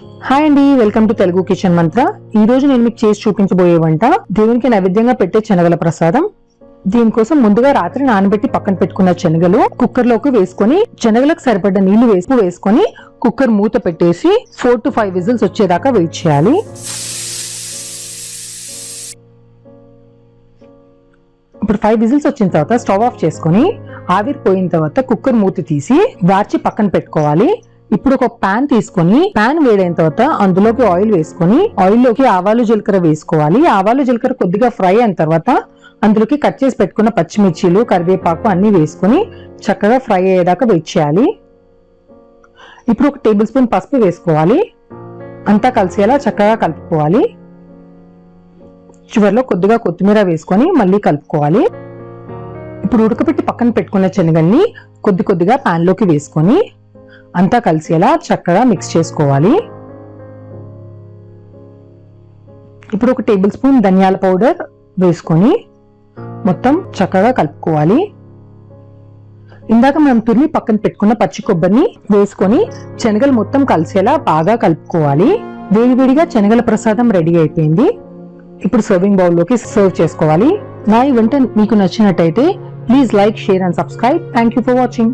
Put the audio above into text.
Hi అండి welcome to Telugu kitchen మంత్ర. ఈ రోజు నేను మీకు చేసి చూపించబోయే వంట దేవునికి నైవేద్యంగా పెట్టే శనగల ప్రసాదం. దీనికోసం ముందుగా రాత్రి నానబెట్టి పక్కన పెట్టుకున్న శనగలు కుక్కర్లోకి వేసుకొని శనగలకు సరిపడ్డ నీళ్ళు వేసి వేసుకొని కుక్కర్ మూత పెట్టేసి ఫోర్ టు ఫైవ్ విజిల్స్ వచ్చేదాకా వెయిట్ చేయాలి. ఇప్పుడు ఫైవ్ విజిల్స్ వచ్చిన తర్వాత స్టవ్ ఆఫ్ చేసుకొని ఆవిరి పోయిన తర్వాత కుక్కర్ మూత తీసి వార్చి పక్కన పెట్టుకోవాలి. ఇప్పుడు ఒక పాన్ తీసుకొని పాన్ వేడైన తర్వాత అందులోకి ఆయిల్ వేసుకొని ఆయిల్లోకి ఆవాలు జీలకర్ర వేసుకోవాలి. ఆవాలు జీలకర్ర కొద్దిగా ఫ్రై అయిన తర్వాత అందులోకి కట్ చేసి పెట్టుకున్న పచ్చిమిర్చీలు కరివేపాకు అన్ని వేసుకొని చక్కగా ఫ్రై అయ్యేదాకా వెయిట్ చేయాలి. ఇప్పుడు ఒక టేబుల్ స్పూన్ పసుపు వేసుకోవాలి. అంతా కలిసేలా చక్కగా కలుపుకోవాలి. చివరిలో కొద్దిగా కొత్తిమీర వేసుకొని మళ్ళీ కలుపుకోవాలి. ఇప్పుడు ఉడకపెట్టి పక్కన పెట్టుకున్న శనగల్ని కొద్ది కొద్దిగా pan లోకి వేసుకొని అంతా కలిసేలా చక్కగా మిక్స్ చేసుకోవాలి? ఇప్పుడు ఒక టేబుల్ స్పూన్ ధనియాల పౌడర్ వేసుకొని మొత్తం చక్కగా కలుపుకోవాలి. ఇందాక మనం తురిమి పక్కన పెట్టుకున్న పచ్చి కొబ్బరిని వేసుకొని శనగలు మొత్తం కలిసేలా బాగా కలుపుకోవాలి. వేడివేడిగా శనగల ప్రసాదం రెడీ అయిపోయింది. ఇప్పుడు సర్వింగ్ బౌల్లోకి సర్వ్ చేసుకోవాలి. నా ఈ వంట మీకు నచ్చినట్టయితే please like share and subscribe thank you for watching